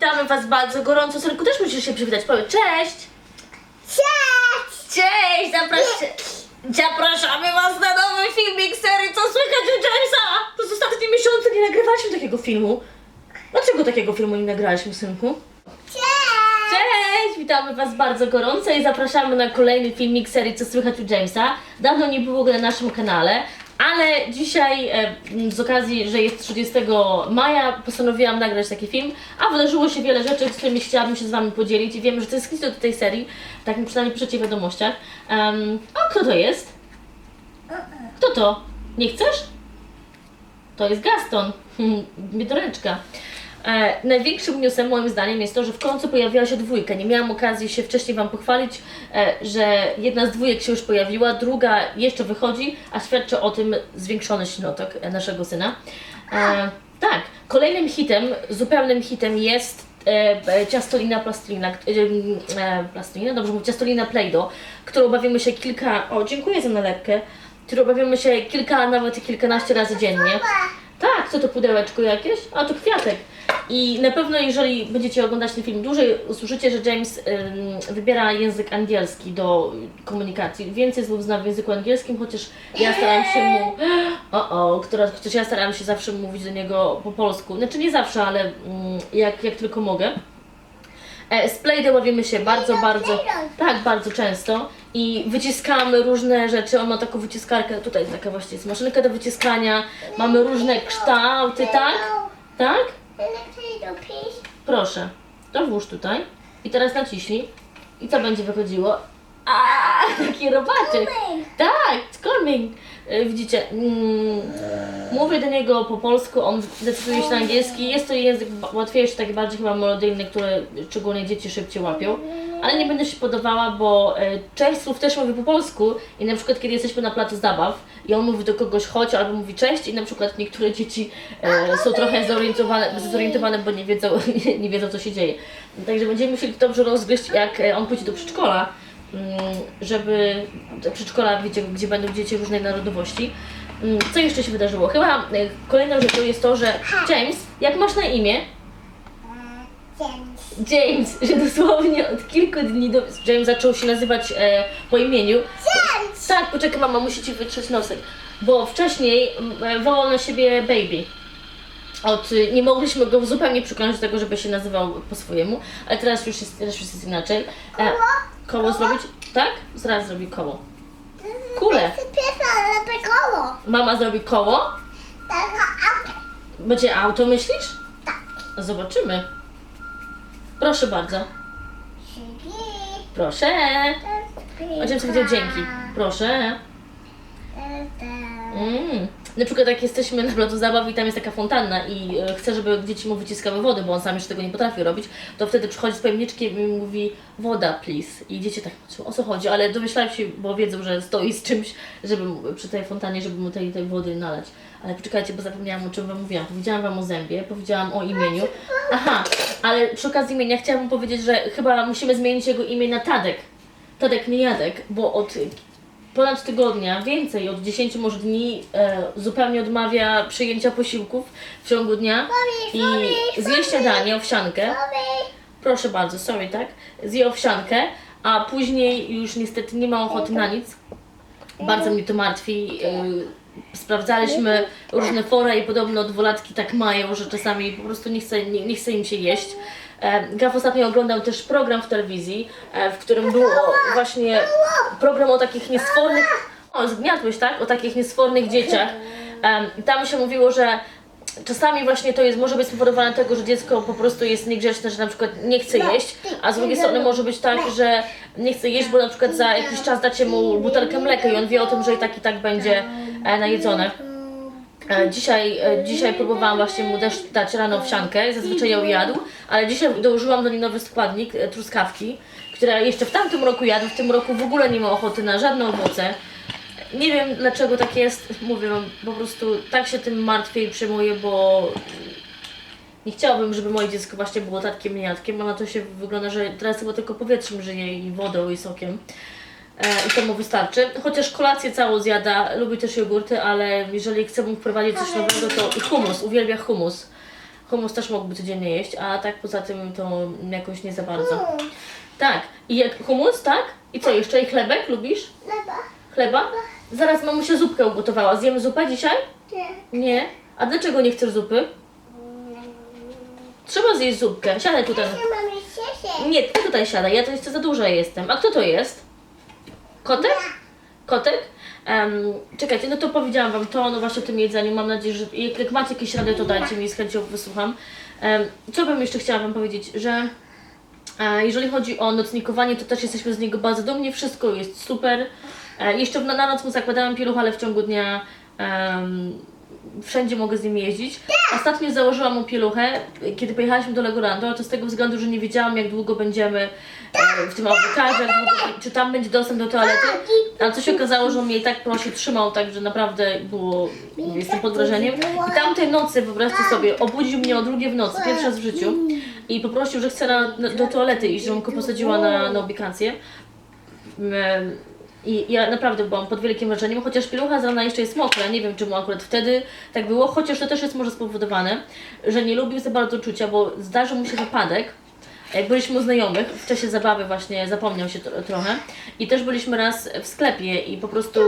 Witamy Was bardzo gorąco. Synku, też musisz się przywitać. Powiedz cześć! Cześć! Cześć! Zapraszamy, zapraszamy Was na nowy filmik serii Co słychać u Jamesa! Przez ostatnie miesiące nie nagrywaliśmy takiego filmu. Dlaczego takiego filmu nie nagraliśmy, synku? Cześć! Cześć! Witamy Was bardzo gorąco i zapraszamy na kolejny filmik serii Co słychać u Jamesa. Dawno nie było go na naszym kanale, ale dzisiaj e, z okazji, że jest 30 maja, postanowiłam nagrać taki film, a wydarzyło się wiele rzeczy, z którymi chciałabym się z Wami podzielić i wiem, że to jest historia do tej serii, tak mi przynajmniej piszecie w wiadomościach. Um, a kto to jest? Kto to? Nie chcesz? To jest Gaston, biedroneczka. E, największym newsem moim zdaniem jest to, że w końcu pojawiła się dwójka. Nie miałam okazji się wcześniej Wam pochwalić, e, że jedna z dwójek się już pojawiła, druga jeszcze wychodzi, a świadczy o tym zwiększony śnotok e, naszego syna. E, tak, kolejnym hitem, zupełnym hitem jest e, e, ciastolina plastilina, k- e, plastilina, dobrze mówię, ciastolina Play-Doh, którą bawimy się kilka, o dziękuję za nalepkę, którą bawimy się kilka, nawet kilkanaście razy dziennie. Tak, co to pudełeczko jakieś? A to kwiatek. I na pewno jeżeli będziecie oglądać ten film dłużej, usłyszycie, że James ym, wybiera język angielski do komunikacji. Więcej słów zna w języku angielskim, chociaż ja staram się mu... O, o, która, chociaż ja staram się zawsze mówić do niego po polsku. Znaczy nie zawsze, ale mm, jak, jak tylko mogę. E, Z się bardzo, bardzo, tak, bardzo często i wyciskamy różne rzeczy. On ma taką wyciskarkę, tutaj taka właśnie jest maszynka do wyciskania. Mamy różne kształty, tak? Tak? Proszę, to włóż tutaj i teraz naciśnij. I co będzie wychodziło? A, taki robaczek. Tak, coming. E, Widzicie, mm, mówię do niego po polsku, on decyduje się na angielski. Jest to język łatwiejszy, taki bardziej chyba melodyjny, który szczególnie dzieci szybciej łapią. Ale nie będę się podawała, bo e, część słów też mówi po polsku i na przykład kiedy jesteśmy na placu zabaw i on mówi do kogoś chodź albo mówi cześć i na przykład niektóre dzieci e, są trochę zorientowane, zorientowane, bo nie wiedzą, nie wiedzą co się dzieje. Także będziemy musieli dobrze rozgryźć, jak e, on pójdzie do przedszkola, żeby do przedszkola, wiecie, gdzie będą dzieci różnej narodowości. Mm, Co jeszcze się wydarzyło? Chyba e, kolejną rzeczą jest to, że James, jak masz na imię? James, że dosłownie od kilku dni do, James zaczął się nazywać e, po imieniu. Tak, poczekaj mama, musi ci wytrzeć nosek. Bo wcześniej m, e, wołał na siebie baby. Od, y, nie mogliśmy go zupełnie przekonać do tego, żeby się nazywał po swojemu, ale teraz już jest, teraz już jest inaczej. E, koło zrobić? Tak? Zaraz zrobi koło. Kulę. Pierwsza lepsze koło. Mama zrobi koło. Taka auto. Będzie auto, myślisz? Tak. Zobaczymy. Proszę bardzo. Proszę. James powiedział dzięki. Proszę. Mm. Na przykład jak jesteśmy na placu zabaw i tam jest taka fontanna i e, chcę, żeby dzieci mu wyciskały wodę, bo on sam jeszcze tego nie potrafi robić, to wtedy przychodzi z pojemniczkiem i mówi woda please. I dzieci tak o co chodzi, ale domyślają się, bo wiedzą, że stoi z czymś, żeby przy tej fontannie, żeby mu tej, tej wody nalać. Ale poczekajcie, bo zapomniałam o czym wam mówiłam. Powiedziałam wam o zębie, powiedziałam o imieniu. Aha, ale przy okazji imienia chciałabym powiedzieć, że chyba musimy zmienić jego imię na Tadek. Tadek nie Jadek, bo od ponad tygodnia, więcej, od 10 może dni e, zupełnie odmawia przyjęcia posiłków w ciągu dnia i zje śniadanie, owsiankę. Proszę bardzo, sorry, tak? Zje owsiankę, a później już niestety nie ma ochoty na nic. Bardzo mnie to martwi. e, Sprawdzaliśmy różne fora i podobno dwulatki tak mają, że czasami po prostu nie chce, nie, nie chce im się jeść. Gaf ostatnio oglądał też program w telewizji, w którym było właśnie program o takich niesfornych. O, zgniatłeś, tak? O takich niesfornych dzieciach. Tam się mówiło, że czasami właśnie to jest, może być spowodowane tego, że dziecko po prostu jest niegrzeczne, że na przykład nie chce jeść, a z drugiej strony może być tak, że nie chce jeść, bo na przykład za jakiś czas dacie mu butelkę mleka i on wie o tym, że i tak i tak będzie e, najedzone. E, Dzisiaj, e, dzisiaj próbowałam właśnie mu też dać rano owsiankę, zazwyczaj ją jadł, ale dzisiaj dołożyłam do niej nowy składnik, e, truskawki, które jeszcze w tamtym roku jadł, w tym roku w ogóle nie ma ochoty na żadne owoce. Nie wiem dlaczego tak jest, mówię wam, po prostu tak się tym martwię i przejmuję, bo nie chciałabym, żeby moje dziecko właśnie było tatkiem, nie jadkiem, na to się wygląda, że teraz chyba tylko powietrzem żyje i wodą i sokiem. E, I to mu wystarczy. Chociaż kolację całą zjada, lubi też jogurty, ale jeżeli chce mu wprowadzić coś nowego, to i humus, uwielbia humus. Hummus też mógłby codziennie jeść, a tak poza tym to jakoś nie za bardzo. Tak, i jak hummus, tak? I co jeszcze? I chlebek lubisz? Lewa. Chleba? Zaraz mamusia zupkę ugotowała. Zjemy zupę dzisiaj? Nie. Nie. A dlaczego nie chcesz zupy? Trzeba zjeść zupkę. Siadaj tutaj. Nie, ty tutaj siadaj. Ja to jeszcze za duża jestem. A kto to jest? Kotek? Kotek? Em, czekajcie, no to powiedziałam wam to, no właśnie o tym jedzeniu. Mam nadzieję, że jak, jak macie jakieś rady, to dajcie mi, z chęcią wysłucham. Em, co bym jeszcze chciała wam powiedzieć, że e, jeżeli chodzi o nocnikowanie, to też jesteśmy z niego bardzo dumni. Wszystko jest super. E, jeszcze na, na noc mu zakładałam pieluch, ale w ciągu dnia em, wszędzie mogę z nim jeździć. Ostatnio założyłam mu pieluchę, kiedy pojechaliśmy do Legolandu, ale to z tego względu, że nie wiedziałam jak długo będziemy e, w tym autokarze, jak długo, czy tam będzie dostęp do toalety. Ale co się okazało, że on mnie i tak prosi trzymał, także naprawdę było, jestem pod wrażeniem. I tamtej nocy wyobraźcie sobie, obudził mnie o drugie w nocy, pierwszy raz w życiu i poprosił, że chce na, na, do toalety iść, żebym go posadziła na, na I ja naprawdę byłam pod wielkim wrażeniem, chociaż pielucha z rana jeszcze jest mokra, nie wiem czemu akurat wtedy tak było, chociaż to też jest może spowodowane, że nie lubił za bardzo czucia, bo zdarzył mu się wypadek, jak byliśmy u znajomych, w czasie zabawy właśnie zapomniał się tro- trochę i też byliśmy raz w sklepie i po prostu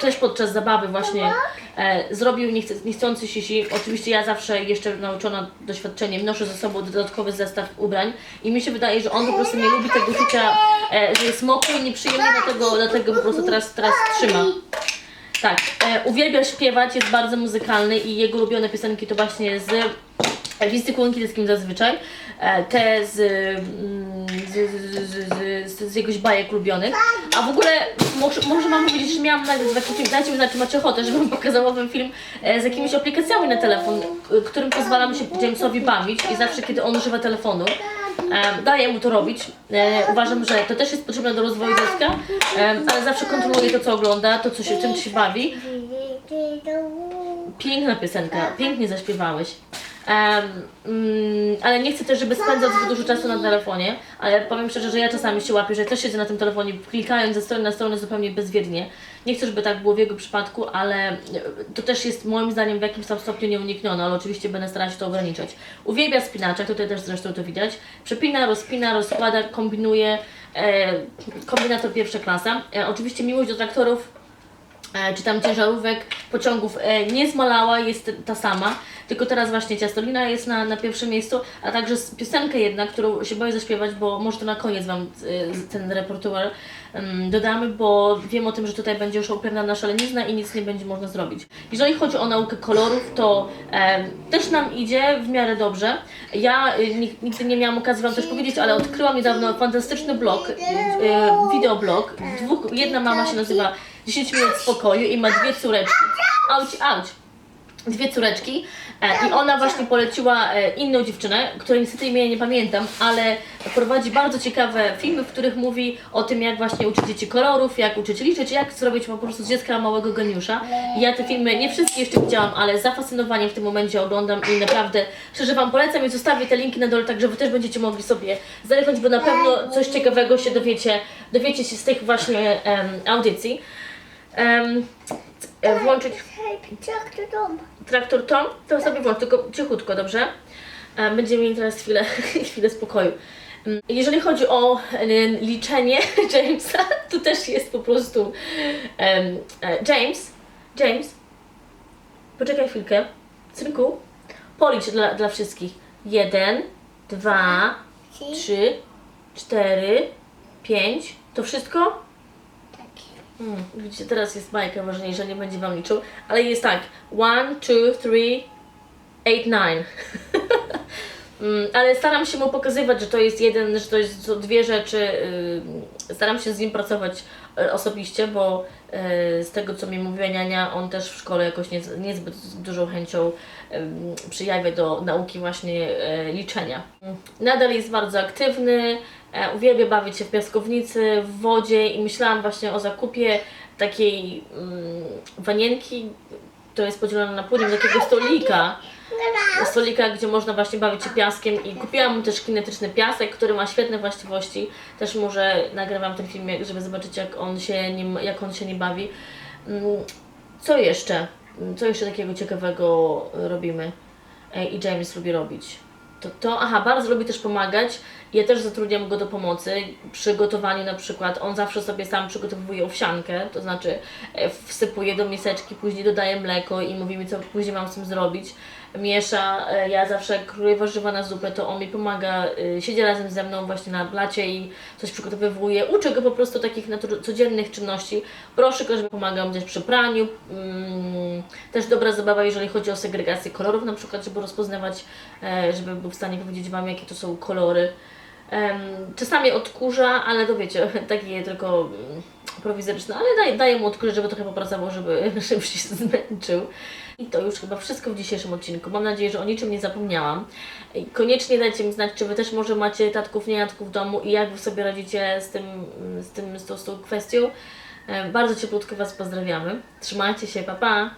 też podczas zabawy właśnie e, zrobił niechce, niechcący sisi. Oczywiście ja zawsze jeszcze nauczona doświadczeniem noszę ze sobą dodatkowy zestaw ubrań i mi się wydaje, że on po prostu nie lubi tego czucia, e, że jest mokry i nieprzyjemny, dlatego, dlatego po prostu teraz, teraz trzyma. Tak, e, uwielbia śpiewać, jest bardzo muzykalny i jego ulubione piosenki to właśnie z listy kłonkielskim zazwyczaj, e, te z, mm, z, z, z, z, z jakiegoś bajek ulubionych. A w ogóle może, może mam powiedzieć, że miałam nagrać taki film, dajcie mi znać, czy macie ochotę, żebym pokazała wam film e, z jakimiś aplikacjami na telefon, którym pozwalam się Jamesowi bawić i zawsze kiedy on używa telefonu, e, daję mu to robić. E, uważam, że to też jest potrzebne do rozwoju dziecka, e, ale zawsze kontroluję to, co ogląda, to, co się, czym się bawi. Piękna piosenka, pięknie zaśpiewałeś. Mm, ale nie chcę też, żeby spędzał zbyt dużo czasu na telefonie, ale powiem szczerze, że ja czasami się łapię, że też siedzę na tym telefonie, klikając ze strony na stronę zupełnie bezwiednie. Nie chcę, żeby tak było w jego przypadku, ale to też jest moim zdaniem w jakimś tam stopniu nieuniknione, ale oczywiście będę starać się to ograniczać. Uwielbia spinaczek, tutaj też zresztą to widać. Przepina, rozpina, rozkłada, kombinuje. E, kombinator pierwsza klasa. E, oczywiście miłość do traktorów czy tam ciężarówek, pociągów e, nie zmalała, jest ta sama, tylko teraz właśnie Ciastolina jest na, na pierwszym miejscu, a także piosenkę jedna, którą się boję zaśpiewać, bo może to na koniec Wam e, ten repertuar em, dodamy, bo wiem o tym, że tutaj będzie już upewniona szalenizna i nic nie będzie można zrobić. Jeżeli chodzi o naukę kolorów, to e, też nam idzie w miarę dobrze. Ja e, nig- nigdy nie miałam okazji Wam też powiedzieć, ale odkryłam niedawno fantastyczny blog, e, e, wideoblog. Dwóch, jedna mama się nazywa 10 minut spokoju i ma dwie córeczki. Auć, auć. Dwie córeczki e, i ona właśnie poleciła e, inną dziewczynę, której niestety imienia nie pamiętam, ale prowadzi bardzo ciekawe filmy, w których mówi o tym, jak właśnie uczyć dzieci kolorów, jak uczyć liczyć, jak zrobić po prostu z dziecka małego geniusza. Ja te filmy nie wszystkie jeszcze widziałam, ale z zafascynowaniem w tym momencie oglądam i naprawdę szczerze Wam polecam i zostawię te linki na dole, tak że Wy też będziecie mogli sobie zerknąć, bo na pewno coś ciekawego się dowiecie, dowiecie się z tych właśnie audycji. Em, e, włączyć Jak to dom? traktor Tom, to sobie włącz, tylko cichutko, dobrze? E, Będziemy mieli teraz chwilę, chwilę spokoju. Mm, Jeżeli chodzi o e, liczenie Jamesa, to też jest po prostu em, e, James, James, poczekaj chwilkę, synku, policz dla, dla wszystkich. Jeden, dwa, trzy, cztery, pięć, to wszystko? Hmm, widzicie, teraz jest bajka ważniejsza, nie będzie wam liczył, ale jest tak, one, two, three, eight, nine. Mm, ale staram się mu pokazywać, że to jest jeden, że to jest to dwie rzeczy. y, Staram się z nim pracować y, osobiście, bo y, z tego co mi mówiła niania, on też w szkole jakoś nie, niezbyt dużą chęcią przyjawia do nauki właśnie liczenia. Nadal jest bardzo aktywny, e, uwielbia bawić się w piaskownicy, w wodzie i myślałam właśnie o zakupie takiej mm, wanienki, to jest podzielona na pół, takiego stolika stolika, gdzie można właśnie bawić się piaskiem i kupiłam też kinetyczny piasek, który ma świetne właściwości. Też może nagrywam ten filmik, żeby zobaczyć jak on się nim, jak on się nie bawi. Mm, Co jeszcze? Mm, Co jeszcze takiego ciekawego robimy? e, i James lubi robić. To, to, aha, bardzo lubi też pomagać. Ja też zatrudniam go do pomocy przy gotowaniu na przykład. On zawsze sobie sam przygotowuje owsiankę, to znaczy e, wsypuje do miseczki, później dodaje mleko i mówi mi, co później mam z tym zrobić. Miesza, e, ja zawsze kruję warzywa na zupę, to on mi pomaga, e, siedzi razem ze mną właśnie na blacie i coś przygotowywuje. Uczę go po prostu takich codziennych czynności. Proszę go, żeby pomagał też przy praniu. Mm, też dobra zabawa, jeżeli chodzi o segregację kolorów, na przykład, żeby rozpoznawać, e, żeby był w stanie powiedzieć Wam, jakie to są kolory. Czasami odkurza, ale to wiecie, takie tylko mm, prowizoryczne, ale daję, daję mu odkurzyć, żeby trochę popracował, żeby, żeby się zmęczył. I to już chyba wszystko w dzisiejszym odcinku. Mam nadzieję, że o niczym nie zapomniałam. Koniecznie dajcie mi znać, czy Wy też może macie tatków, niejatków w domu i jak Wy sobie radzicie z tym, z tym, z tą, z tą kwestią. E, Bardzo cieplutko Was pozdrawiamy. Trzymajcie się, pa pa!